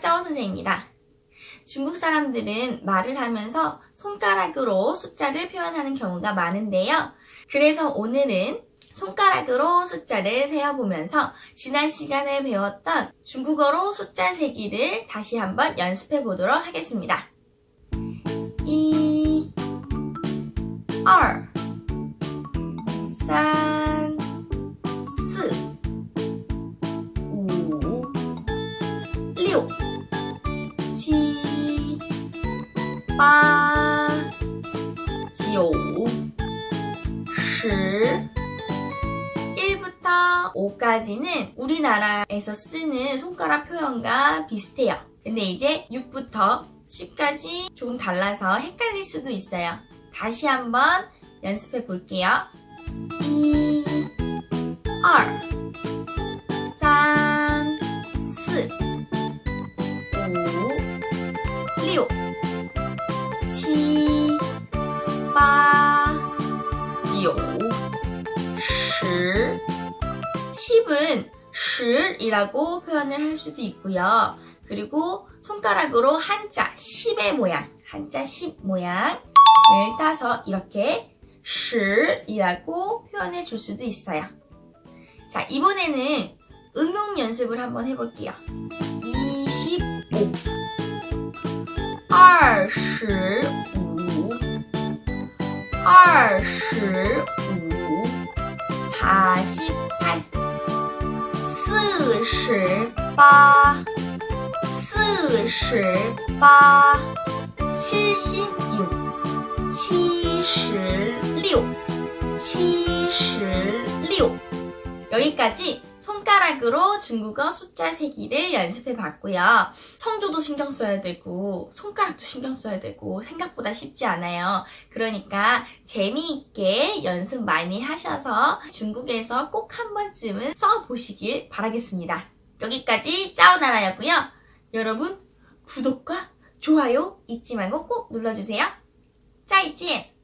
짜오 선생입니다. 중국 사람들은 말을 하면서 손가락으로 숫자를 표현하는 경우가 많은데요. 그래서 오늘은 손가락으로 숫자를 세어보면서 지난 시간에 배웠던 중국어로 숫자 세기를 다시 한번 연습해 보도록 하겠습니다. 2 2, 3, 4, 5, 6 八九십 1부터 5까지는 우리나라에서 쓰는 손가락 표현과 비슷해요. 근데 이제 6부터 10까지 조금 달라서 헷갈릴 수도 있어요. 다시 한번 연습해 볼게요. 1, 2, 3, 4, 5, 6 7, 8, 9, 10. 10은 10이라고 표현을 할 수도 있고요. 그리고 손가락으로 한자 10의 모양, 한자 10 모양을 따서 이렇게 10이라고 표현해 줄 수도 있어요. 자, 이번에는 응용 연습을 한번 해볼게요. 25 25 25 48 48 48 76 76 76 여기까지 손가락으로 중국어 숫자 세기를 연습해 봤고요. 성조도 신경 써야 되고, 손가락도 신경 써야 되고, 생각보다 쉽지 않아요. 그러니까 재미있게 연습 많이 하셔서 중국에서 꼭 한 번쯤은 써보시길 바라겠습니다. 여기까지 짜오나라였고요. 여러분, 구독과 좋아요 잊지 말고 꼭 눌러주세요. 再见!